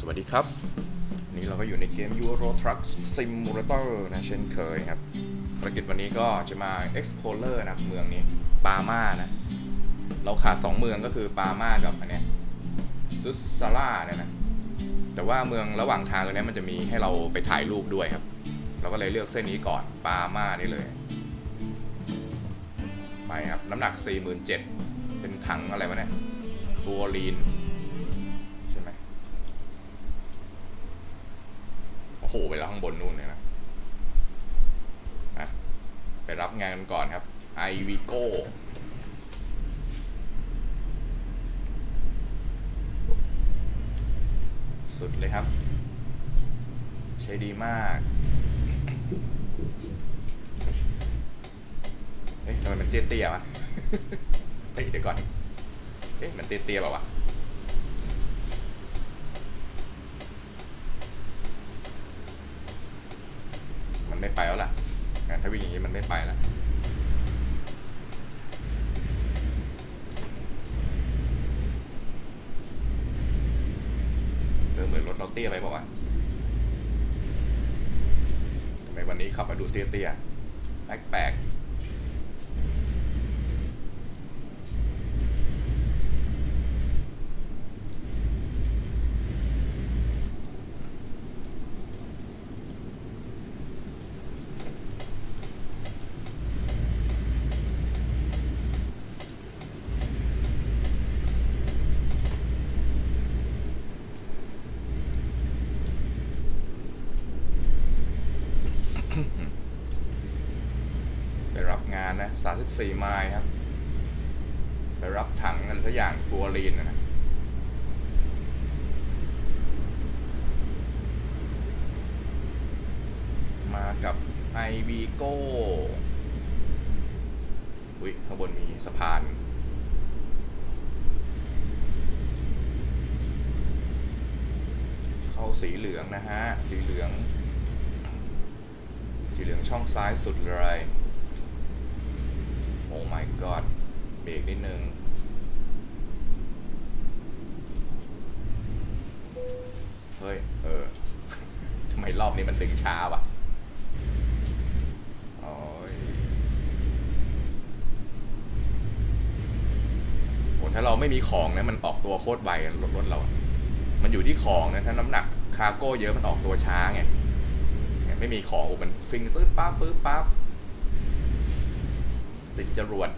สวัสดีครับ นี่เราก็อยู่ในเกม Euro Truck Simulator นะเช่นเคยครับภารกิจวันนี้ก็จะมา Explorer นะเมืองนี้ปามานะ เราขาด2เมืองก็คือปามากับอันเนี้ยซุสซาร่าเนี่ยนะ แต่ว่าเมืองระหว่างทางตรงนี้มันจะมีให้เราไปถ่ายรูปด้วยครับ เราก็เลยเลือกเส้นนี้ก่อนปามานี่เลย ไปครับ น้ำหนัก 47,000 เป็นถังอะไรวะเนี่ยฟูออรีน โอ้โหไปแล้วข้างบนนู่นเลยนะไปรับงานกันก่อนครับ i v i g o สุดเลยครับ ใช้ดีมากเฮ้ยทำไมมันเตี้ยๆวะเฮ้ยเดี๋ยวก่อน เอ๊ะมันเตี้ยๆเปล่าวะ มัน ไม่ไปแล้วล่ะถ้าวิ่งอย่างนี้มันไม่ไปแล้วเออเหมือนรถเราเตี้ยไปบอกว่าทำไมวันนี้ขับมาดูเตี้ยๆแปลกๆไปรับงานนะ 34 ไมล์ครับ ไปรับถังอะไรสักอย่างฟัวรีนนะนะมากับไอวีโก้อุ้ยข้างบนมีสะพานเข้าสีเหลืองนะฮะ สีเหลือง สีเหลืองช่องซ้ายสุดเลย my god เบรกนิดนึง เฮ้ย เออ ทำไมรอบนี้มันดึงช้าวะโอ้โหถ้าเราไม่มีของนะมันออกตัวโคตรไวรถรถเรา มันอยู่ที่ของนะถ้าน้ำหนักคาร์โก้เยอะมันออกตัวช้าไง ไม่มีของมันฟิงซื้อปั๊บปื้อปั๊บ ติดจรวด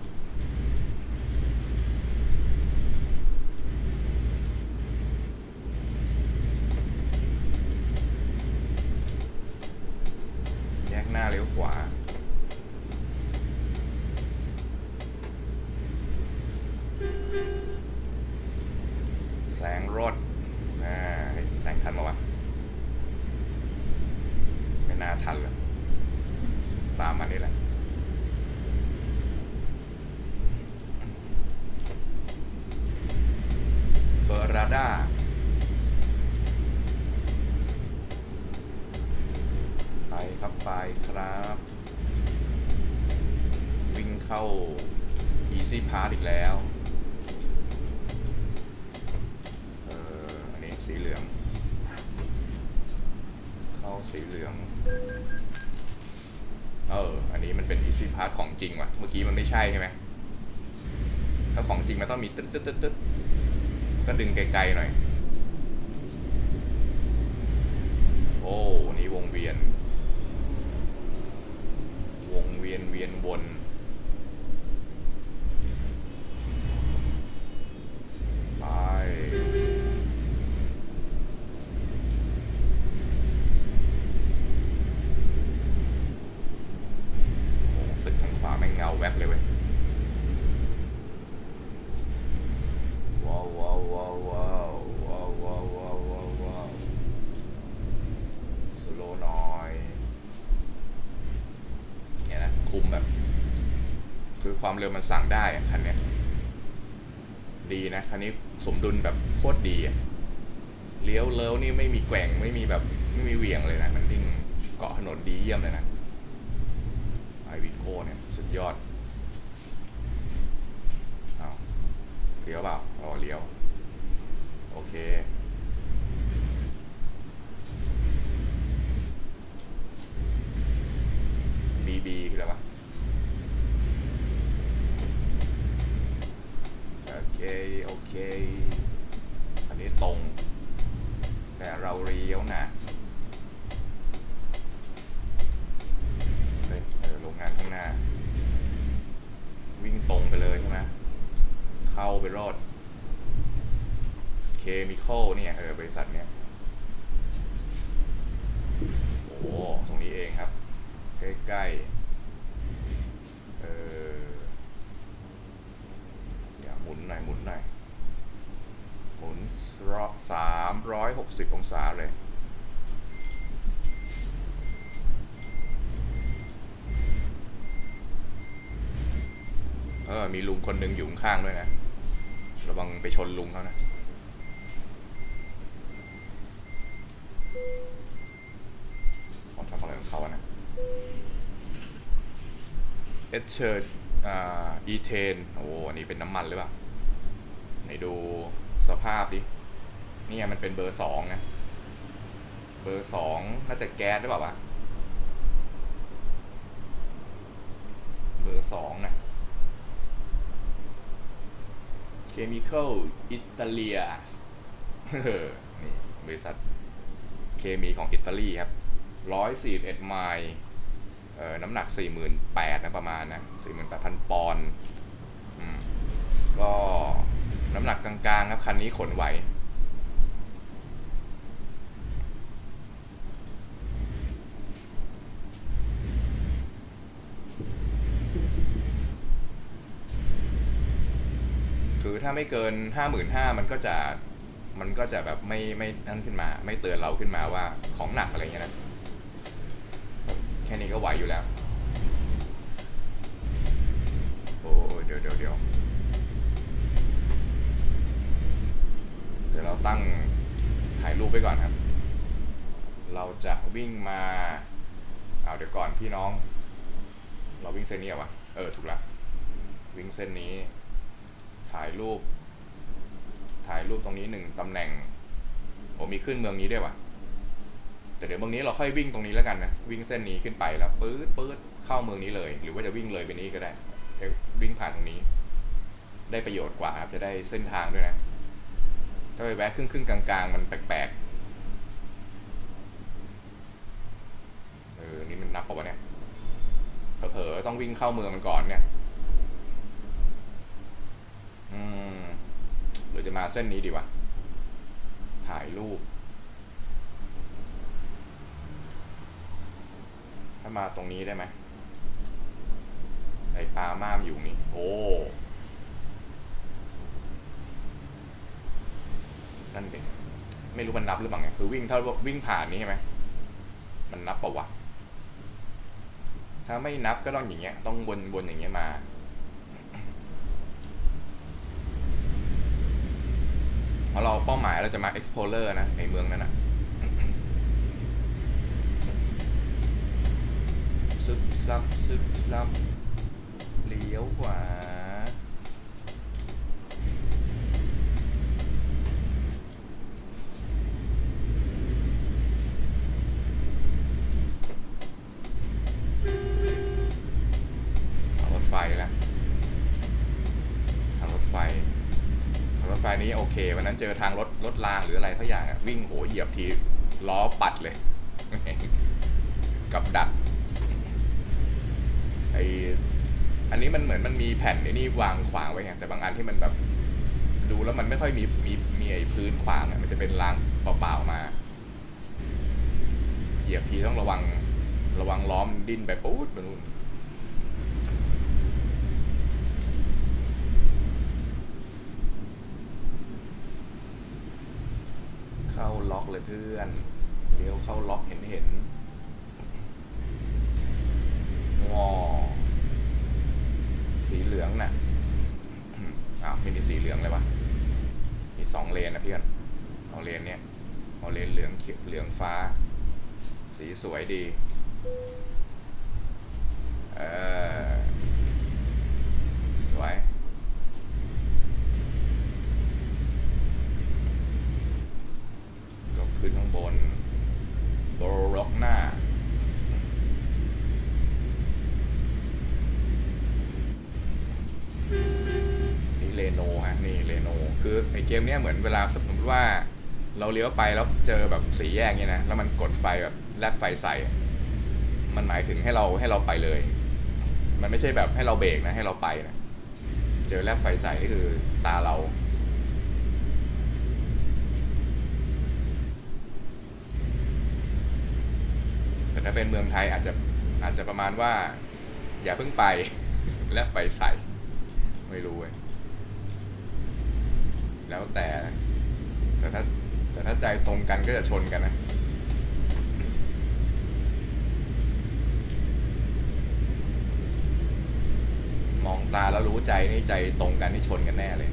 ตึ๊ดก็ดึงไกลๆหน่อย เร็วมันสั่งได้คันนี้ดีนะคันนี้สมดุลแบบโคตรดีเลี้ยวเลี้ยวนี่ไม่มีแกว่งไม่มีแบบไม่มีเหวี่ยงเลยนะมันวิ่งเกาะถนนดีเยี่ยมเลยนะไอวิโก้เนี่ยสุดยอดเอาเลี้ยวเปล่าอ๋อเลี้ยว โอเคบีบีคืออะไรวะ มีลุงคนหนึ่งอยู่ข้างด้วยนะระวังไปชนลุงเขานะ เขาทำอะไรของเขาอะนะ เอชเชอร์อ่าอีเทน โอ้โหอันนี้เป็นน้ำมันหรือเปล่า ไหนดูสภาพดิเนี่ยมันเป็นเบอร์สองนะ เบอร์สองน่าจะแก๊สหรือเปล่าวะ เบอร์สองนะ เคมีคัลอิตาเลียนี่บริษัทเคมีของอิตาลีครับร้อยสี่เอ็ดไมล์เอ่อน้ำหนักสี่หมื่นแปดนะประมาณนะสี่หมื่นแปดพันปอนด์อืมก็น้ำหนักกลางๆครับ คันนี้ขนไหว คือ ถ้าไม่เกินห้าหมื่นห้ามันก็จะมันก็จะแบบไม่ไม่นั่นขึ้นมา ไม่เตือนเราขึ้นมาว่าของหนักอะไรเงี้ยนะแค่นี้ก็ไหวอยู่แล้ว โอ้เดี๋ยวเดี๋ยวเดี๋ยวเดี๋ยวเราตั้งถ่ายรูปไปก่อนครับ เราจะวิ่งมาเอาเดี๋ยวก่อนพี่น้อง เราวิ่งเส้นนี้เหรอวะเออถูกละวิ่งเส้นนี้ ถ่ายรูป ถ่ายรูปตรงนี้หนึ่งตำแหน่ง โอ้มีขึ้นเมืองนี้ด้วยวะแต่เดี๋ยวเมืองนี้เราค่อยวิ่งตรงนี้แล้วกันนะ วิ่งเส้นนี้ขึ้นไปแล้วปื๊ดปื๊ดเข้าเมืองนี้เลย หรือว่าจะวิ่งเลยไปนี้ก็ได้วิ่งผ่านตรงนี้ ได้ประโยชน์กว่าครับจะได้เส้นทางด้วยนะ ถ้าไปแวะครึ่งครึ่งกลางๆ มันแปลกๆเออนี่มันนับปะวะเนี่ยเผลอๆต้องวิ่งเข้าเมืองมันก่อนเนี่ย อืมหรือ จะมาเส้นนี้ดีวะ ถ่ายรูป ถ้ามาตรงนี้ได้ไหมไอปลาม่ามอยู่นี่ โอ้ นั่นเด็ไม่รู้มันนับหรือเปล่าไง คือวิ่งถ้าวิ่งผ่านนี้ใช่ไหม มันนับปะวะถ้าไม่นับก็ต้องอย่างเงี้ย ต้องวนๆอย่างเงี้ยมา เพ ราะเราเป้าหมายเราจะมา explorer นะ ในเมืองนั้นนะซึบซับซึบซับเลี้ยวขวา ยียบทีล้อปัดเลย กับดักไออันนี้มันเหมือนมันมีแผ่นไอ้นี่วางขวางไว้ไงแต่บางอันที่มันแบบ ดูแล้วมันไม่ค่อยมีมีมีไอ้พื้นขวางมันจะเป็นรางเปล่าๆมา เหยียบทีต้องระวัง ระวังล้อมดิ้นไปปุ๊บไปนู่น เข้าล็อก เพื่อนเลี้ยวเข้าล็อกเห็นเห็นงอสีเหลืองน่ะอ้าวไม่มีสีเหลืองเลยวะมีสองเลนนะเพื่อนเอาเลนเนี้ยเอาเลนเหลืองเขียวเหลืองฟ้า สีสวยดี เออ สวย ก็ขึ้นข้างบนโบร็อกหน้า นี่เร โนฮะนี่เรโนคือไอเกมเนี้ยเหมือนเวลาสมมติว่า เราเลี้ยวไปแล้วเจอแบบสีแยกเนี่ยนะแล้วมันกดไฟแบบแลบไฟใส่ มันหมายถึงให้เราให้เราไปเลย มันไม่ใช่แบบให้เราเบรกนะ ให้เราไปนะเจอแลบไฟใส่นี่คือตาเราแต่ถ้าเป็นเมืองไทยอาจจะอาจจะประมาณว่า อย่าเพิ่งไปแลบไฟใส่ ไม่รู้เว้ย แล้วแต่แต่ถ้าแต่ถ้าใจตรงกันก็จะชนกันนะมองตาแล้วรู้ใจนี่ใจตรงกันนี่ชนกันแน่เลย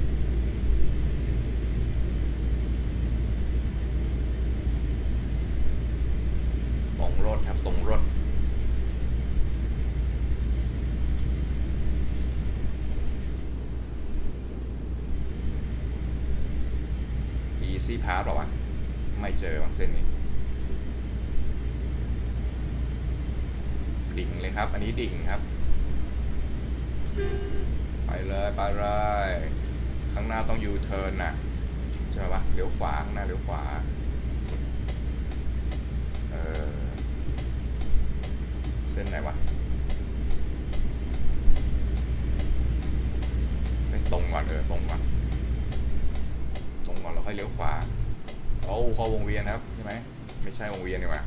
ตรงรถครับตรงรถ Easy Pass หรอวะ ไม่เจอว่ะเส้นนี้ ดิ่งเลยครับ อันนี้ดิ่งครับ ไปเลยไปเลยข้างหน้าต้องยูเทิร์นน่ะใช่ปะเลี้ยวขวาข้างหน้าเลี้ยวขวา เออ เส้นไหนวะไปตรงก่อนเออตรงก่อน ตรงก่อนแล้ว ค่อยเลี้ยวขวาโอ้เข้าวงเวียนครับใช่ไหมไม่ใช่วงเวียนนี่หว่า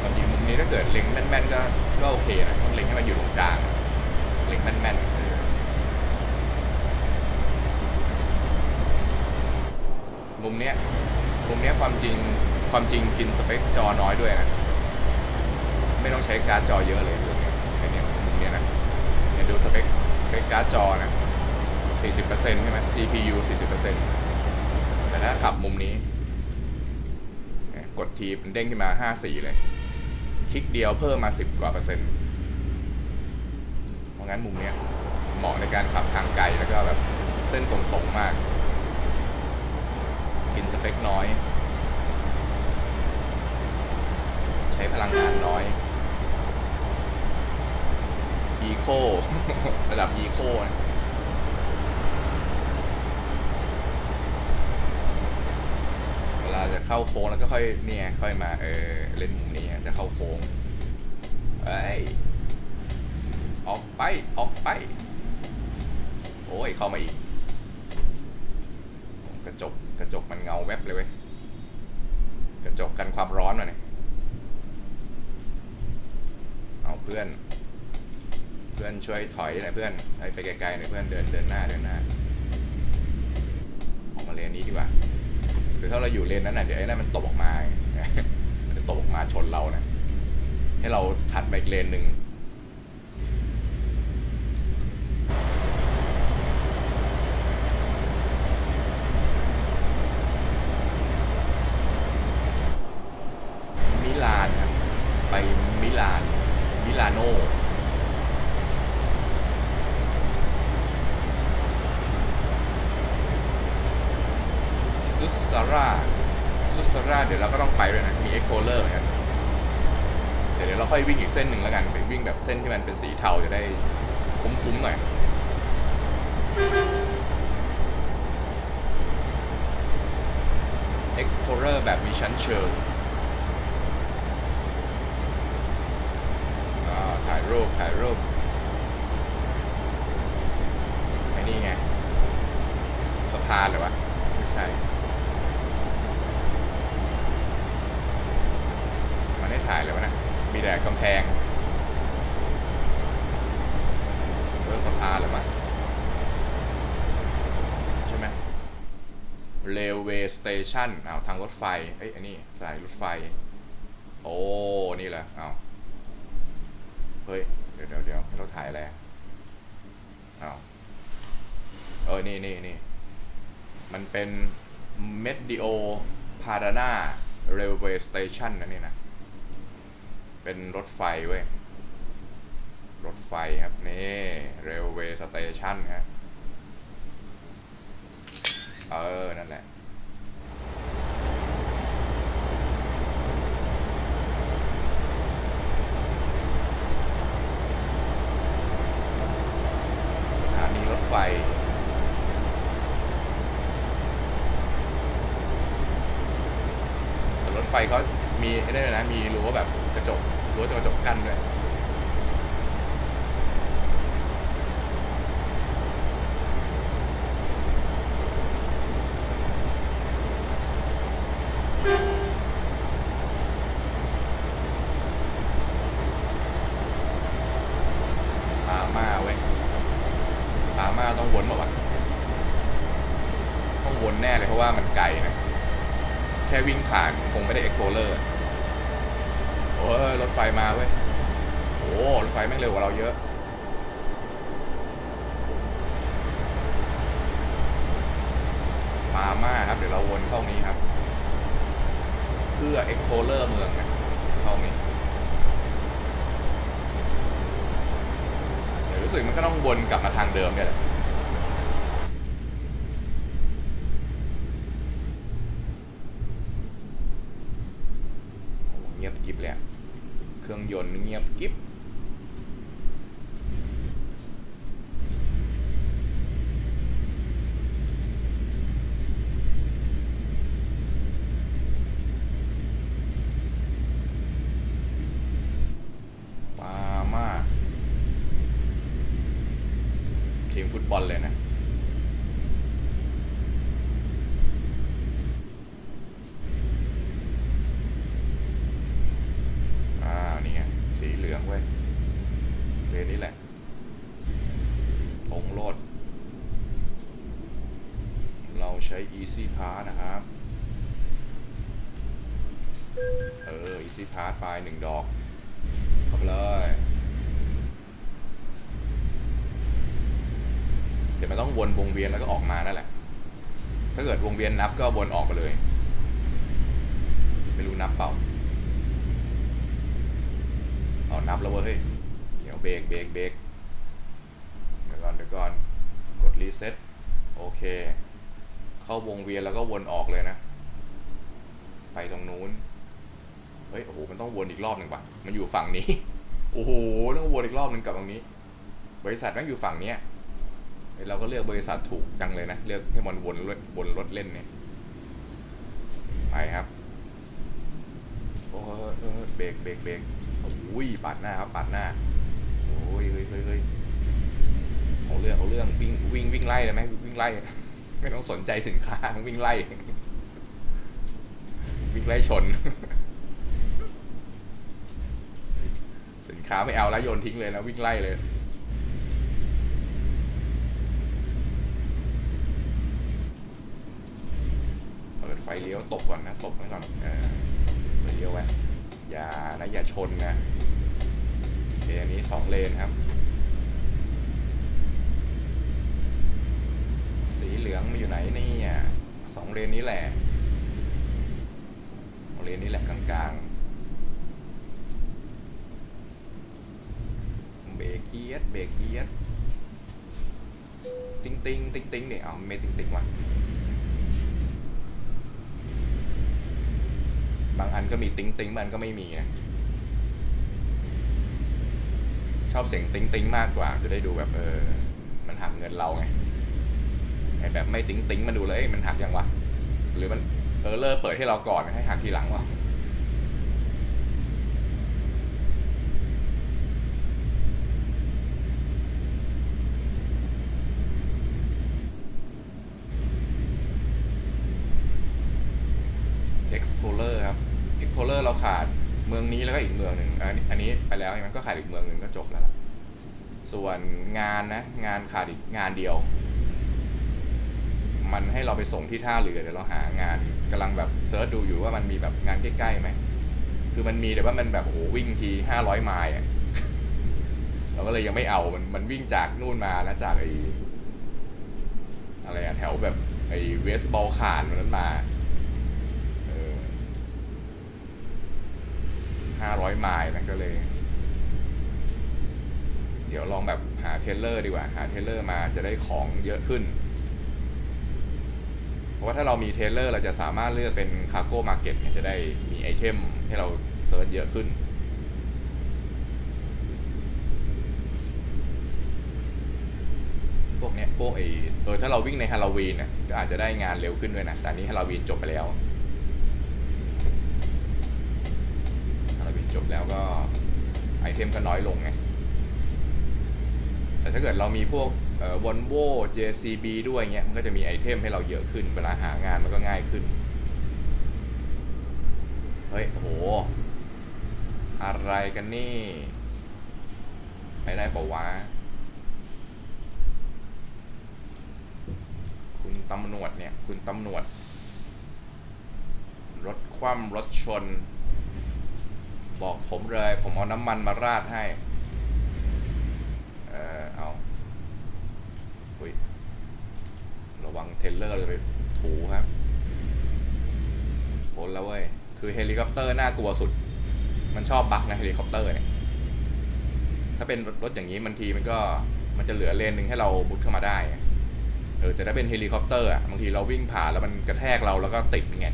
ความจริงมุมนี้ถ้าเกิดเล็ง แม่นๆก็ก็โอเคนะต้องเล็งให้มันอยู่ตรงกลางเล็งแม่นๆเออมุมเนี้ยมุมเนี้ยความจริงความจริงกินสเปคจอน้อยด้วยนะ ไม่ต้องใช้การ์ดจอเยอะเลยเรื่องเนี้ยไอเนี้ยมุมเนี้ยนะเนี่ยดูสเปคสเปคการ์ดจอนะ 40%ใช่ไหม GPU 40%แต่ถ้าขับมุมนี้ กดทีมันเด้งขึ้นมา 54 เลย ลิกเดียวเพิ่มมา 10 กว่าเปอร์เซ็นต์เพราะงั้นมุมเนี้ยเหมาะในการขับทางไกลแล้วก็แบบเส้นตรงๆมาก กินสเปคน้อย ใช้พลังงานน้อย อีโค ระดับอีโคนะ เวลาจะเข้าโค้งแล้วก็ค่อยเนี่ยค่อยมาเออเล่นมุมนี้จะเข้าโค้งเอ้ยออกไปออกไป โอ้ยเข้ามาอีก กระจกกระจกมันเงาแวบเลยเว้ยกระจกกันความร้อนมาเนี่ยเอาเพื่อน เพื่อนช่วยถอยหน่อยเพื่อนไปไกลๆหน่อยเพื่อนเดินเดินหน้าเดินหน้าออกมาเลนนี้ดีกว่าือถ้าเราอยู่เลนนั้นน่ะเดี๋ยวไอ้นั่นมันตกออกมามันจะตกออกมาชนเรานะให้เราถัดไปอีกเลนหนึ่งมิลานครับไปมิลาน มิลานโน ซุสซาร่าซุสซาร่าเดี๋ยวเราก็ต้องไปด้วยนะ มีเอ็กโคเลอร์เหมือนกันแต่เดี๋ยวเราค่อยวิ่งอีกเส้นหนึ่งแล้วกันไปวิ่งแบบเส้นที่มันเป็นสีเทาจะได้คุ้มๆหน่อย เอ็กโคเลอร์แบบมีชั้นเชิงถ่ายรูปถ่ายรูปไอ้นี่ไงสะพานหรอวะ ไม่ใช่ มันได้ถ่ายเลยวะนะ มีแต่กำแพงเออสะพานเหรือวะใช่ไหม Railway Station อ้าวทางรถไฟเอ้ยอันนี้สายรถไฟ โอ้ นี่แหละอ้าวเฮ้ย เดี๋ยวเดี๋ยวเดี๋ยวให้เราถ่ายอะไรอะอ้าวเออ นี่นี่นี่มันเป็นเมดิโอพาดานาเรลเวย์สเตชันนะนี่นะ เป็นรถไฟเว้ย รถไฟครับ นี่เรลเวย์สเตชันฮะ เออ นั่นแหละ สถานีรถไฟ แต่รถไฟเขามีไอ้นี่ด้วยนะ มีรั้วแบบกระจกรั้วกระจกกั้นด้วย พามาเว้ยพามาต้องวนมาวะต้อ งวนแน่เลยเพราะว่ามันไกลนะ แค่วิ่งผ่านคงไม่ได้เอ็กโพเลอร์โอ้รถไฟมาเว้ยโอ้รถไฟแม่งเร็วกว่าเราเยอะมาม่าครับ เดี๋ยวเราวนเข้านี้ครับ เพื่อเอ็กโพเลอร์เมืองนะเข้านี้แต่รู้สึกมันก็ต้องวนกลับมาทางเดิมเนี่ยแหละ โอ้เงียบกริบเลยอะเครื่อง ยนต์เงียบกริบปามาทีมฟุตบอลเลยนะ อ่า นี่ไง สีเหลืองเว้ยเรนนี่แหละตรงโลด เราใช้ Easy Pass นะครับ เออ Easy Pass ไปหนึ่งดอก เข้าไปเลย เดี๋ยวมันต้องวนวงเวียนแล้วก็ออกมานั่นแหละ ถ้าเกิดว งเวียนนับก็วนออกไปเลย ไม่รู้นับเปล่าเอานับแล้วเว้ยเดี๋ยวเบรกเบรกเบรกเดี๋ยวก่อนเดี๋ยวก่อนกดรีเซ็ตโอเค เข้าวงเวียนแล้วก็วนออกเลยนะ ไปตรงนู้นเฮ้ยโอ้โหมันต้องวนอีกรอบหนึ่งป่ะมันอยู่ฝั่งนี้โอ้โหต้องวนอีกรอบหนึ่งกลับตรงนี้ บริษัทแม่งอยู่ฝั่งเนี้ย เราก็เลือกบริษัทถูกจังเลยนะ เลือกให้มันวนรถวนรถเล่นเนี่ย ไปครับ โอ้เออเบรกเบรกเบรกโอ้ยปาดหน้าครับปาดหน้า โอ้ยเฮ้ยเฮ้ยเฮ้ยเอาเรื่องเอาเรื่องวิ่งวิ่งวิ่งไล่เลยไหมวิ่งไล่ ไม่ต้องสนใจสินค้าวิ่งไล่ วิ่งไล่ชน สินค้าไม่เอาแล้วโยนทิ้งเลยนะวิ่งไล่เลย เปิดไฟเลี้ยวตบก่อนนะตบไว้ก่อนเออไฟเลี้ยวไว้อย่านะอย่าชนนะโอเคอันนี้สองเลนครับ สีเหลืองมาอยู่ไหนนี่อะสองเลนนี้แหละสองเลนนี้แหละกลางๆเบรกเอียดเบรกเอียด ติ๊งติ๊งติ๊งติ๊งเนี่ยเอาไม่ติ๊งติ๊งวะ บางอันก็มีติ้งติ้งบางอันก็ไม่มีนะชอบเสียงติ้งติ้งมากกว่าจะได้ดูแบบเออ มันหักเงินเราไงไอ้แบบไม่ติ้งติ้งมันดูเลยเอ้ยมันหักยังวะหรือมันเออเลอร์เปิดให้เราก่อนให้หักทีหลังวะ จากนั้นก็ขาดอีกเมืองหนึ่งก็จบแล้วล่ะส่วนงานนะ งานขาดอีกงานเดียว มันให้เราไปส่งที่ท่าเรือเดี๋ยวเราหางานกำลังแบบเซิร์ชดูอยู่ว่ามันมีแบบงานใกล้ๆไหมคือมันมีแต่ว่ามันแบบโอ้วิ่งทีห้าร้อยไมล์เราก็เลยยังไม่เอา มันมันวิ่งจากนู่นมานะจากไออะไรอะแถวแบบไอเวสบอลขานนั้นมาห้าร้อยไมล์นะก็เลย ดี๋ยวลองแบบหาเทเลอร์ดีกว่า หาเทเลอร์มาจะได้ของเยอะขึ้น เพราะว่าถ้าเรามีเทเลอร์เราจะสามารถเลือกเป็นคาร์โก้มาร์เก็ตจะได้มีไอเทมให้เราเซิร์ชเยอะขึ้นพวกเนี้ยพวกไอเออถ้าเราวิ่งในฮาโลวีนน่ะก็อาจจะได้งานเร็วขึ้นด้วยนะ แต่นี้ฮาโลวีนจบไปแล้วฮาโลวีนจบแล้วก็ไอเทมก็น้อยลงไง แต่ถ้าเกิดเรามีพวกเอ่อวอลโว JCB ด้วยเงี้ยมันก็จะมีไอเทมให้เราเยอะขึ้น เวลาหางานมันก็ง่ายขึ้น เฮ้ยโห อะไรกันนี่ไปได้ปะวะ คุณตำรวจเนี่ย คุณตำรวจ รถคว่ำรถชน บอกผมเลย ผมเอาน้ำมันมาราดให้ เอาอุ้ยระวังเทเลอร์เลยไปถูครับพ้นแล้วเว้ย คือเฮลิคอปเตอร์น่ากลัวสุด มันชอบบักนะเฮลิคอปเตอร์เนี่ย ถ้าเป็นรถอย่างนี้บางทีมันก็มันจะเหลือเลนหนึ่งให้เราบุดเข้ามาได้ เออแต่ถ้าเป็นเฮลิคอปเตอร์อะบางทีเราวิ่งผ่านแล้วมันกระแทกเราแล้วก็ติดไง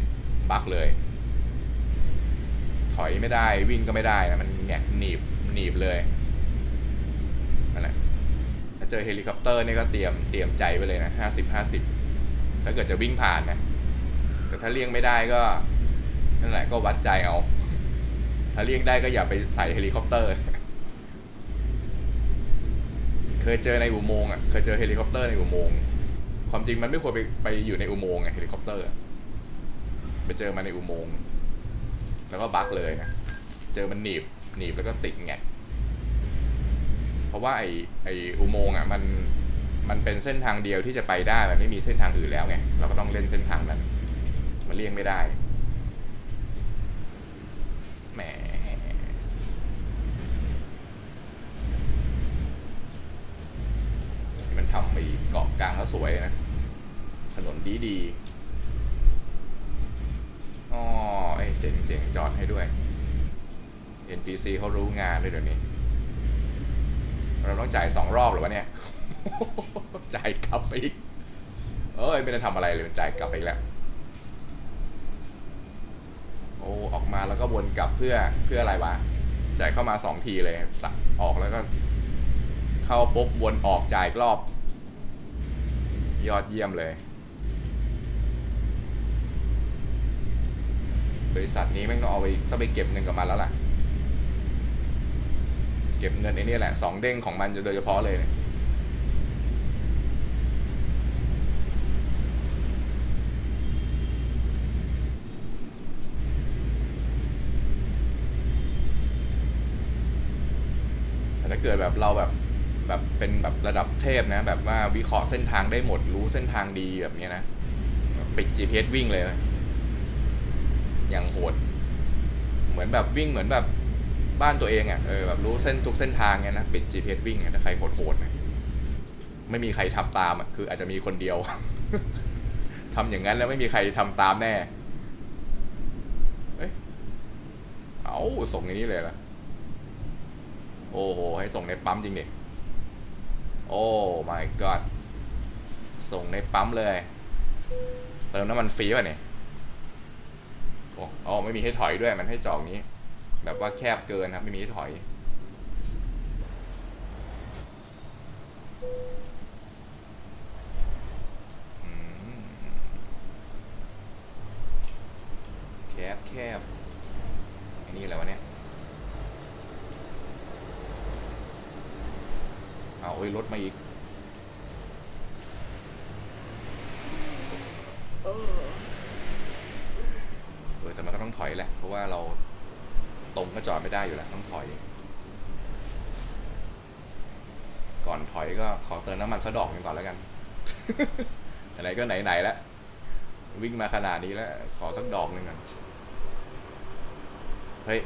บักเลย ถอยไม่ได้วิ่งก็ไม่ได้นะมันแงกหนีบหนีบเลย เจอเฮลิคอปเตอร์นี่ก็เตรียมเตรียมใจไว้เลยนะห้าสิบห้าสิบถ้าเกิดจะวิ่งผ่านนะ แต่ถ้าเลี่ยงไม่ได้ก็นั่นแหละก็วัดใจเอา ถ้าเลี่ยงได้ก็อย่าไปใส่เฮลิคอปเตอร์ เคยเจอในอุโมงค์อะ เคยเจอเฮลิคอปเตอร์ในอุโมงค์ ความจริงมันไม่ควรไปไปอยู่ในอุโมงค์ไงเฮลิคอปเตอร์ ไปเจอมาในอุโมงค์ แล้วก็บักเลยนะ เจอมันหนีบ หนีบแล้วก็ติดแงก เพราะว่าไอไออุโมงค์อะมันมันเป็นเส้นทางเดียวที่จะไปได้มันไม่มีเส้นทางอื่นแล้วไงเราก็ต้องเล่นเส้นทางนั้น มันเลี่ยงไม่ได้แหมที่มันทำไอ้เกาะกลางแล้วสวยนะถนนดีดีอ๋อไอ้เจ๋งเจ๋งจอดให้ด้วย NPC เขารู้งานด้วยเดี๋ยวนี้ เราต้องจ่ายสองรอบหรือวะเนี่ย จ่ายกลับไปอีก เอ้ยไม่ได้ทำอะไรเลยมันจ่ายกลับไปอีกแล้ว โอ้ออกมาแล้วก็วนกลับเพื่อเพื่ออะไรวะ จ่ายเข้ามาสองทีเลยสักออกแล้วก็ เข้าปุ๊บวนออกจ่ายอีกรอบ ยอดเยี่ยมเลย บริษัทนี้แม่งต้องเอาไปต้องไปเก็บเงินกับมันแล้วล่ะ เก็บเงินไอ้นี่แหละสองเด้งของมันโดยเฉพาะเลยเนี่ยแต่ถ้าเกิดแบบเราแบบแบบเป็นแบบระดับเทพนะ แบบว่าวิเคราะห์เส้นทางได้หมดรู้เส้นทางดีแบบนี้นะปิด GPS วิ่งเลย อย่างโหด เหมือนแบบวิ่งเหมือนแบบ บ้านตัวเองอะเออแบบรู้เส้นทุกเส้นทางไงนะปิด GPS วิ่งถ้าใครโหดๆนะไม่มีใครทำตามอะคืออาจจะมีคนเดียวทำอย่างนั้นแล้วไม่มีใครทำตามแน่เอ้ยเอาส่งอย่างนี้เลยละโอ้โหให้ส่งในปั๊มจริงดิโอ้ my god ส่งในปั๊มเลย เติมน้ำมันฟรีป่ะเนี่ยโอ้อ๋อไม่มีให้ถอยด้วยมันให้จอดนี้ แบบว่าแคบเกินครับ ไม่มีให้ถอย แคบแคบอันนี้อะไรวะเนี่ย เอาโอ้ยรถมาอีกเออแต่มันก็ต้องถอยแหละ เพราะว่าเรา ตรงก็จอดไม่ได้อยู่แล้วต้องถอย ก่อนถอยก็ขอเติมน้ำมันสักดอกหนึ่งก่อนแล้วกัน ไหนก็ไหนๆแล้ววิ่งมาขนาดนี้แล้ว ขอสักดอกหนึ่งก่อนเฮ้ย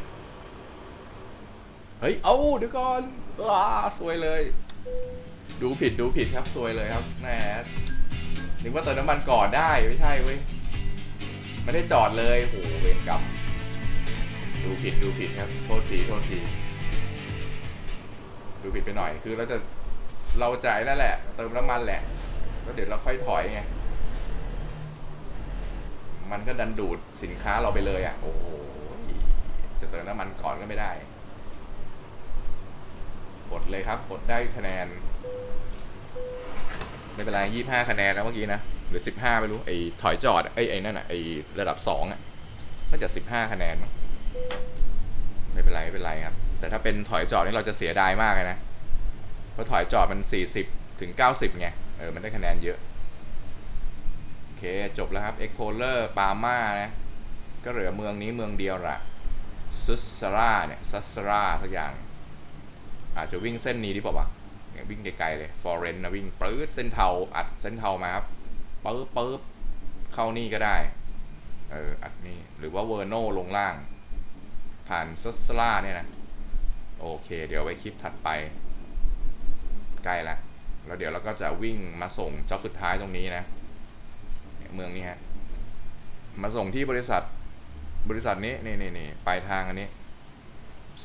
เฮ้ย เอาเดี๋ยวก่อนว้าสวยเลย ดูผิดดูผิดครับสวยเลยครับแหมนึกว่าเติมน้ำมันก่อนได้ไม่ใช่เว้ย ไม่ได้จอดเลยโหเวรกรรม ดูผิดดูผิดครับ โทษทีโทษทีดูผิดไปหน่อยคือเราจะเราจ่ายนั่นแหละ เติมน้ำมันแหละแล้วเดี๋ยวเราค่อยถอยไงมันก็ดันดูดสินค้าเราไปเลยอะ โอ้โหจะเติมน้ำมันก่อนก็ไม่ได้กดเลยครับกดได้คะแนน ไม่เป็นไรยี่ห้าคะแนนนะเมื่อกี้นะหรือสิบห้าไม่รู้ไอ้ถอยจอดไอ้ไอ้นั่นอะไอ้ระดับสองอะน่าจะสิบห้าคะแนนมั้ง ไม่เป็นไรไม่เป็นไรครับ แต่ถ้าเป็นถอยจอดนี่เราจะเสียดายมากเลยนะเพราะถอยจอดมันสี่สิบถึงเก้าสิบไง เออ มันได้คะแนนเยอะ โอเค จบแล้วครับ Explorer ปาม่านะ ก็เหลือเมืองนี้เมืองเดียวละซุสราเนี่ยซัสราสักอย่าง อาจจะวิ่งเส้นนี้ดีเปล่าวะเนี่ยวิ่งไกลๆเลยฟอร์เรนนะวิ่งปื๊ดเส้นเทาอัดเส้นเทามาครับปื๊บปื๊บเข้านี่ก็ได้ เออ อัดนี่ หรือว่าเวอร์โนลงล่าง ผ่านซัสราเนี่ยนะโอเค เดี๋ยวไว้คลิปถัดไป ใกล้ล้วแล้วเดี๋ยวเราก็จะวิ่งมาส่งจ็อบสุดท้ายตรงนี้นะเมืองนี้ฮะมาส่งที่บริษัทบริษัทนี้นี่นี่นี่ปลายทางอันนี้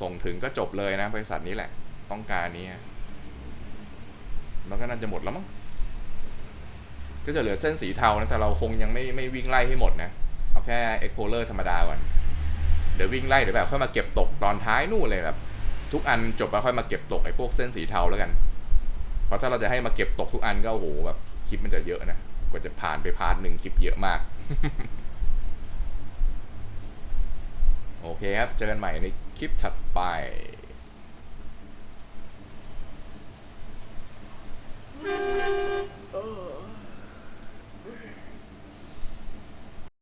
ส่งถึงก็จบเลยนะ บริษัทนี้แหละ ต้องการนี้แล้วก็น่าจะหมดแล้วมั้งก็จะเหลือเส้นสีเทานะแต่เราคงยังไม่ไม่วิ่งไล่ให้หมดนะ เอาแค่ Explorer ธรรมดาก่อน ดี๋ยววิ่งไล่เดี๋ยวแบบค่อยมาเก็บตกตอนท้ายนู่นเลยแบบ ทุกอันจบแล้วค่อยมาเก็บตกไอ้พวกเส้นสีเทาแล้วกัน เพราะถ้าเราจะให้มาเก็บตกทุกอันก็โอ้โหแบบคลิปมันจะเยอะนะกว่าจะผ่านไปพาร์ทหนึ่งคลิปเยอะมาก โอเคครับ เจอกันใหม่ในคลิปถัดไปโอ้